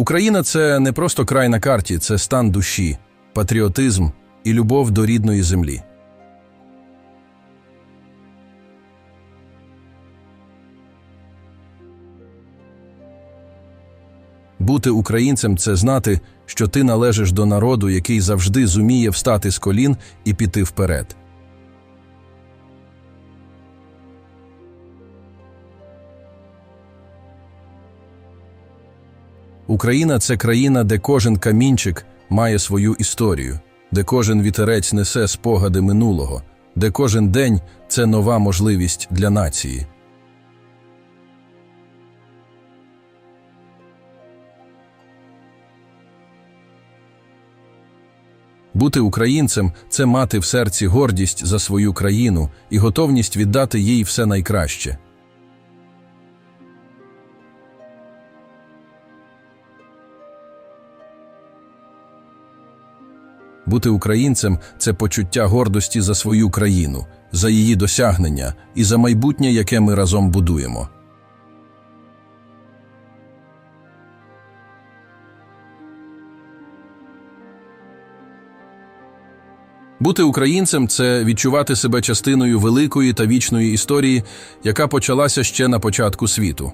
Україна це не просто край на карті, це стан душі, патріотизм і любов до рідної землі. Бути українцем це знати, що ти належиш до народу, який завжди зуміє встати з колін і піти вперед. Україна це країна, де кожен камінчик має свою історію, де кожен вітерець несе спогади минулого, де кожен день це нова можливість для нації. Бути українцем це мати в серці гордість за свою країну і готовність віддати їй все найкраще. Бути українцем це почуття гордості за свою країну, за її досягнення і за майбутнє, яке ми разом будуємо. Бути українцем це відчувати себе частиною великої та вічної історії, яка почалася ще на початку світу.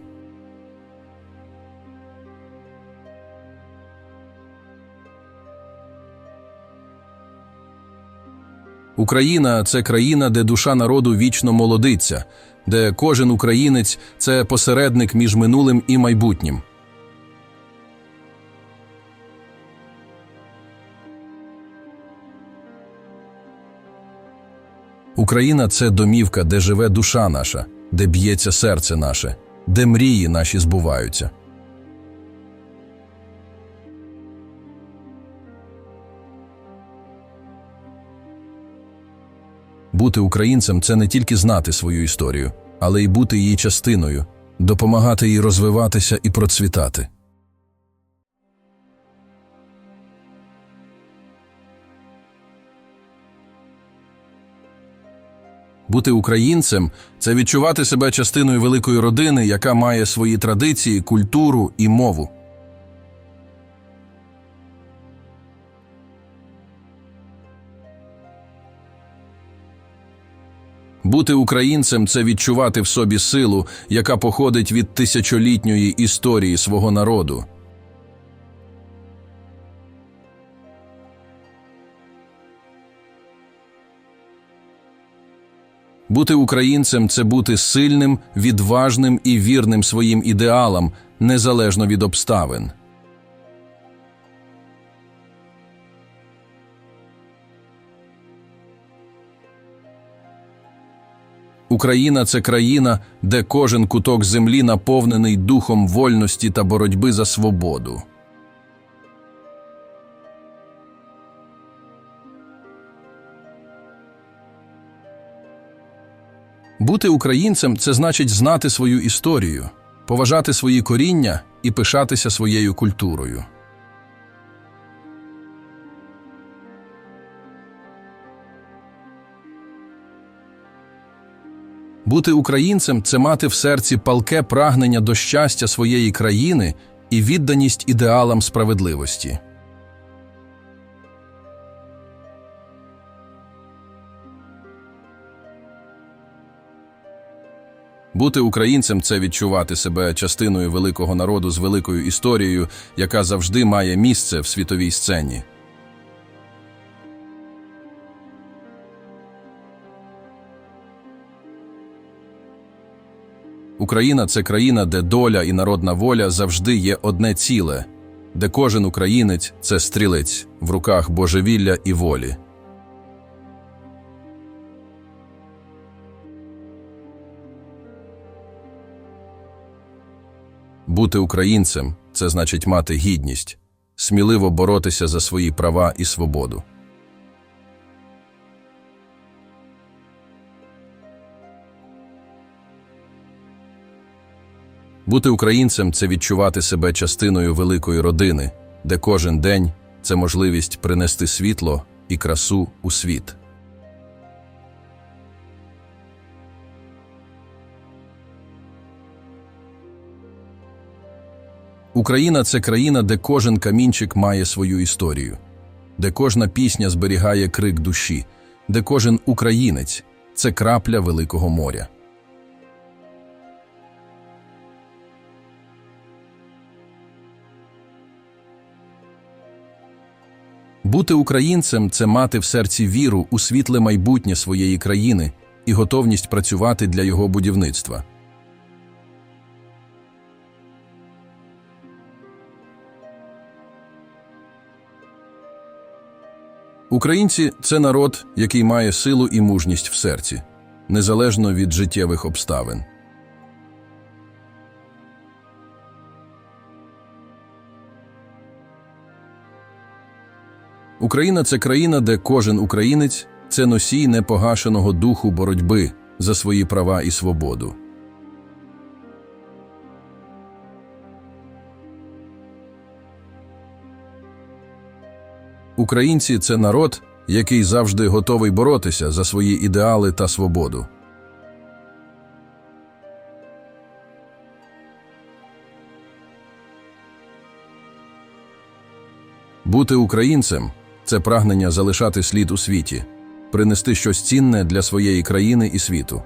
Україна це країна, де душа народу вічно молодиться, де кожен українець це посередник між минулим і майбутнім. Україна це домівка, де живе душа наша, де б'ється серце наше, де мрії наші збуваються. Бути українцем це не тільки знати свою історію, але й бути її частиною, допомагати їй розвиватися і процвітати. Бути українцем це відчувати себе частиною великої родини, яка має свої традиції, культуру і мову. Бути українцем це відчувати в собі силу, яка походить від тисячолітньої історії свого народу. Бути українцем це бути сильним, відважним і вірним своїм ідеалам, незалежно від обставин. Україна це країна, де кожен куток землі наповнений духом вольності та боротьби за свободу. Бути українцем це значить знати свою історію, поважати свої коріння і пишатися своєю культурою. Бути українцем це мати в серці палке прагнення до щастя своєї країни і відданість ідеалам справедливості. Бути українцем це відчувати себе частиною великого народу з великою історією, яка завжди має місце в світовій сцені. Україна це країна, де доля і народна воля завжди є одне ціле, де кожен українець це стрілець в руках божевілля і волі. Бути українцем це значить мати гідність, сміливо боротися за свої права і свободу. Бути українцем це відчувати себе частиною великої родини, де кожен день це можливість принести світло і красу у світ. Україна це країна, де кожен камінчик має свою історію, де кожна пісня зберігає крик душі, де кожен українець це крапля Великого моря. Бути українцем це мати в серці віру у світле майбутнє своєї країни і готовність працювати для його будівництва. Українці це народ, який має силу і мужність в серці, незалежно від життєвих обставин. Україна це країна, де кожен українець це носій непогашеного духу боротьби за свої права і свободу. Українці це народ, який завжди готовий боротися за свої ідеали та свободу. Бути українцем це прагнення залишати слід у світі, принести щось цінне для своєї країни і світу.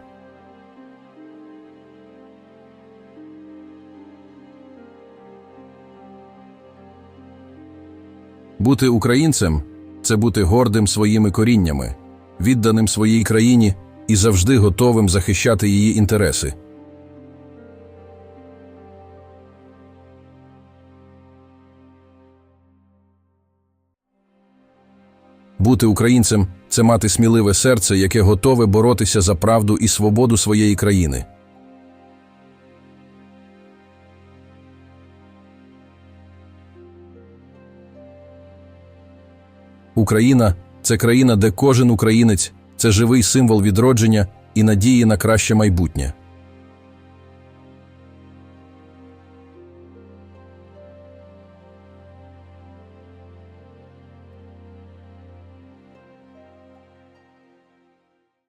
Бути українцем це бути гордим своїми коріннями, відданим своїй країні і завжди готовим захищати її інтереси. Бути українцем це мати сміливе серце, яке готове боротися за правду і свободу своєї країни. Україна це країна, де кожен українець це живий символ відродження і надії на краще майбутнє.